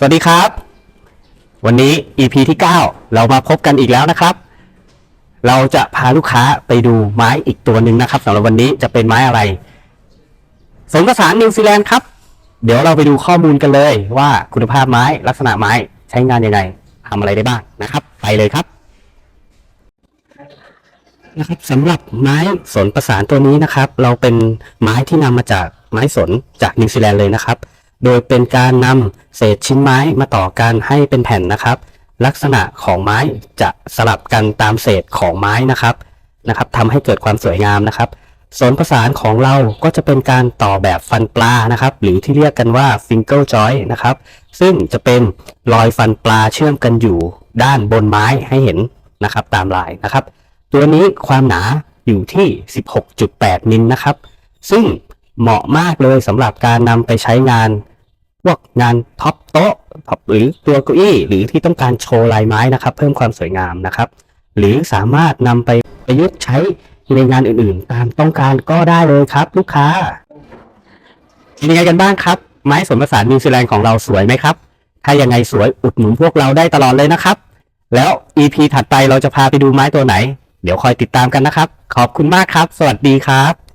สวัสดีครับ วันนี้ EP ที่ 9 เรามาพบกันอีกแล้วนะครับ เราจะพาลูกค้าไปดูไม้อีกตัวหนึ่งนะครับสำหรับวันนี้จะเป็นไม้อะไร สมประสานนิวซีแลนด์ครับ เดี๋ยวเราไปดูข้อมูลกันเลยว่าคุณภาพไม้ลักษณะไม้ใช้งานยังไงทำอะไรได้บ้างนะครับ ไปเลยครับนะครับสำหรับไม้สนประสานตัวนี้นะครับ เราเป็นไม้ที่นำมาจากไม้สนจากนิวซีแลนด์เลยนะครับ โดยเป็นการนำเศษชิ้นไม้มาต่อกันให้เป็นแผ่นนะครับ ลักษณะของไม้จะสลับกันตามเศษของไม้นะครับนะครับทำให้เกิดความสวยงามนะครับสนประสานของเราก็จะเป็นการต่อแบบฟันปลานะครับ หรือที่เรียกกันว่า finger joint นะครับ ซึ่งจะเป็นรอยฟันปลาเชื่อมกันอยู่ด้านบนไม้ให้เห็นนะครับตามลายนะครับ ตัวนี้ความหนาอยู่ที่ 16.8 มิลนะครับ ซึ่งเหมาะมากเลยสำหรับการนำไปใช้งาน พวกงานท็อปโต๊ะท็อปหรือตัวเก้าอี้ หรือที่ต้องการโชว์ลายไม้นะครับ เพิ่มความสวยงามนะครับ หรือสามารถนำไปประยุกต์ใช้ในงานอื่นๆ ตามต้องการก็ได้เลยครับ ลูกค้าเป็นยังไงกันบ้างครับ ไม้สนประสานนิวซีแลนด์ของเราสวยไหมครับ ถ้ายังไงสวยอุดหนุนพวกเราได้ตลอดเลยนะครับ แล้ว EP ถัดไปเราจะพาไปดูไม้ตัวไหน เดี๋ยวคอยติดตามกันนะครับ ขอบคุณมากครับ สวัสดีครับ